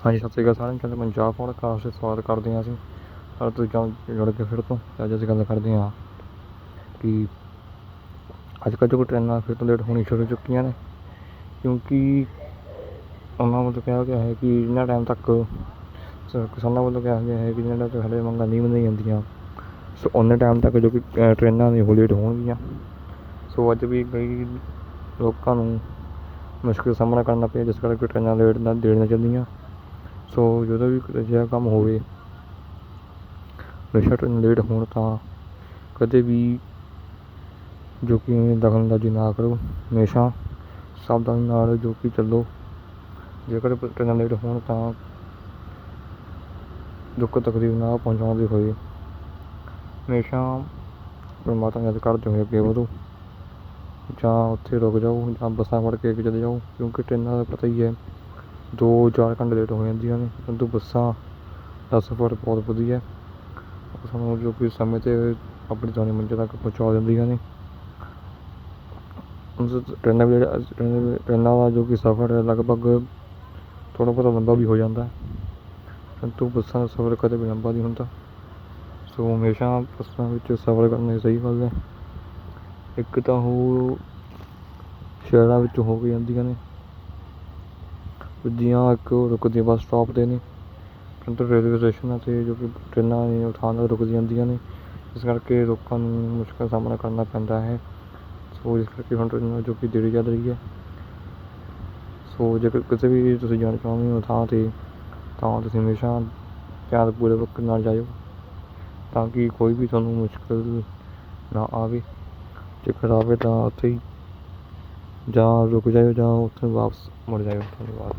ਹਾਂਜੀ ਸਤਿ ਸ਼੍ਰੀ ਅਕਾਲ ਸਾਰਿਆਂ ਨੂੰ। ਚੰਦ ਪੰਜਾਬ ਪੋਡਕਾਸਟ 'ਤੇ ਸਵਾਗਤ ਕਰਦੇ ਹਾਂ ਅਸੀਂ। ਹਰ ਤੁਸੀਂ ਜਾਂ ਜੁੜ ਕੇ ਫਿਰ ਤੋਂ ਅੱਜ ਅਸੀਂ ਗੱਲ ਕਰਦੇ ਹਾਂ ਕਿ ਅੱਜ ਕੱਲ੍ਹ ਜੋ ਟ੍ਰੇਨਾਂ ਫਿਰ ਤੋਂ ਲੇਟ ਹੋਣੀ ਸ਼ੁਰੂ ਹੋ ਚੁੱਕੀਆਂ ਨੇ ਕਿਉਂਕਿ ਉਹਨਾਂ ਵੱਲੋਂ ਕਿਹਾ ਗਿਆ ਹੈ ਕਿ ਇਹਨਾਂ ਟਾਈਮ ਤੱਕ ਕਿਸਾਨਾਂ ਵੱਲੋਂ ਕਿਹਾ ਗਿਆ ਹੈ ਕਿ ਜਿਹੜਾ ਤੱਕ ਸਾਡੇ ਮੰਗਾਂ ਨਹੀਂ ਮੰਨੀਆਂ ਜਾਂਦੀਆਂ ਸੋ ਉਹਨੇ ਟਾਈਮ ਤੱਕ ਜੋ ਕਿ ਅ, ਟ੍ਰੇਨਾਂ ਨੇ ਉਹ ਲੇਟ ਹੋਣਗੀਆਂ। ਸੋ ਅੱਜ ਵੀ ਕਈ ਲੋਕਾਂ ਨੂੰ ਮੁਸ਼ਕਲ ਦਾ ਸਾਹਮਣਾ ਕਰਨਾ ਪਿਆ ਜਿਸ ਕਰਕੇ ਟ੍ਰੇਨਾਂ ਲੇਟ ਨਾ ਦੇਣ ਚੱਲਦੀਆਂ ਸੋ ਜਦੋਂ ਵੀ ਅਜਿਹਾ ਕੰਮ ਹੋਵੇ ਹਮੇਸ਼ਾ ਟ੍ਰੇਨ ਲੇਟ ਹੋਣ ਤਾਂ ਕਦੇ ਵੀ ਜੋ ਕਿ ਦਖਲ ਅੰਦਾਜ਼ੀ ਨਾ ਕਰੋ। ਹਮੇਸ਼ਾ ਸਾਵਧਾਨੀ ਨਾਲ ਜੋ ਕਿ ਚੱਲੋ। ਜੇਕਰ ਪ- ਲੇਟ ਹੋਣ ਤਾਂ ਦੁੱਖ ਤਕਲੀਫ ਨਾ ਪਹੁੰਚਾਉਂਦੇ ਹੋਏ ਹਮੇਸ਼ਾ ਪਰਮਾਤਮਾ ਯਾਦ ਕਰਦੇ ਹੋਏ ਅੱਗੇ ਵਧੋ। ਜਾਂ ਉੱਥੇ ਰੁਕ ਜਾਓ ਜਾਂ ਬੱਸਾਂ ਫੜ ਕੇ ਅੱਗੇ ਚਲੇ ਜਾਓ, ਕਿਉਂਕਿ ਟ੍ਰੇਨਾਂ ਦਾ ਪਤਾ ਹੀ ਹੈ ਦੋ ਚਾਰ ਘੰਟੇ ਲੇਟ ਹੋ ਜਾਂਦੀਆਂ ਨੇ। ਪਰੰਤੂ ਬੱਸਾਂ ਦਾ ਸਫ਼ਰ ਬਹੁਤ ਵਧੀਆ ਸਾਨੂੰ ਜੋ ਕਿ ਸਮੇਂ 'ਤੇ ਆਪਣੀ ਜਾਣੀ ਮੰਜ਼ਿਲ ਤੱਕ ਪਹੁੰਚਾ ਦਿੰਦੀਆਂ ਨੇ। ਟ੍ਰੇਨਾਂ ਵੀ ਟ੍ਰੇਨਾਂ ਵੀ- ਟ੍ਰੇਨਾਂ ਦਾ ਜੋ ਕਿ ਸਫ਼ਰ ਹੈ, ਲਗਭਗ ਥੋੜ੍ਹਾ ਬਹੁਤਾ ਲੰਬਾ ਵੀ ਹੋ ਜਾਂਦਾ ਹੈ। ਪਰੰਤੂ ਬੱਸਾਂ ਦਾ ਸਫ਼ਰ ਕਦੇ ਵੀ ਲੰਬਾ ਨਹੀਂ ਹੁੰਦਾ। ਸੋ ਹਮੇਸ਼ਾ ਬੱਸਾਂ ਵਿੱਚ ਸਫ਼ਰ ਕਰਨਾ ਸਹੀ ਗੱਲ ਹੈ। ਇੱਕ ਤਾਂ ਉਹ ਸ਼ਹਿਰਾਂ ਵਿੱਚ ਹੋ ਕੇ ਜਾਂਦੀਆਂ ਨੇ। ਦੂਜੀਆਂ ਇੱਕ ਉਹ ਰੁਕਦੀਆਂ ਬੱਸ ਸਟਾਪ 'ਤੇ ਨੇ ਪਰੰਤੂ ਰੇਲਵੇ ਸਟੇਸ਼ਨਾਂ 'ਤੇ ਜੋ ਕਿ ਟ੍ਰੇਨਾਂ ਨੇ ਉਹ ਥਾਂ 'ਤੇ ਰੁਕ ਜਾਂਦੀਆਂ ਨੇ। ਇਸ ਕਰਕੇ ਲੋਕਾਂ ਨੂੰ ਮੁਸ਼ਕਲ ਦਾ ਸਾਹਮਣਾ ਕਰਨਾ ਪੈਂਦਾ ਹੈ। ਸੋ ਇਸ ਕਰਕੇ ਹੁਣ ਟ੍ਰੇਨਾਂ ਜੋ ਕਿ ਦੇਰੀ ਚੱਲ ਰਹੀ ਹੈ। ਸੋ ਜੇਕਰ ਕਿਤੇ ਵੀ ਤੁਸੀਂ ਜਾਣਾ ਚਾਹੁੰਦੇ ਹੋ ਥਾਂ 'ਤੇ, ਤਾਂ ਤੁਸੀਂ ਹਮੇਸ਼ਾ ਧਿਆਨ ਪੂਰਵਕ ਨਾਲ ਜਾਇਓ। ਤਾਂ ਕਿ ਕੋਈ ਵੀ ਤੁਹਾਨੂੰ ਮੁਸ਼ਕਲ ਨਾ ਆਵੇ। ਜੇਕਰ ਆਵੇ ਤਾਂ ਉੱਥੇ ਹੀ ਜਾਂ ਰੁਕ ਜਾਇਓ ਜਾਂ ਉੱਥੇ ਵਾਪਸ ਮੁੜ ਜਾਇਓ ਧੰਨਵਾਦ।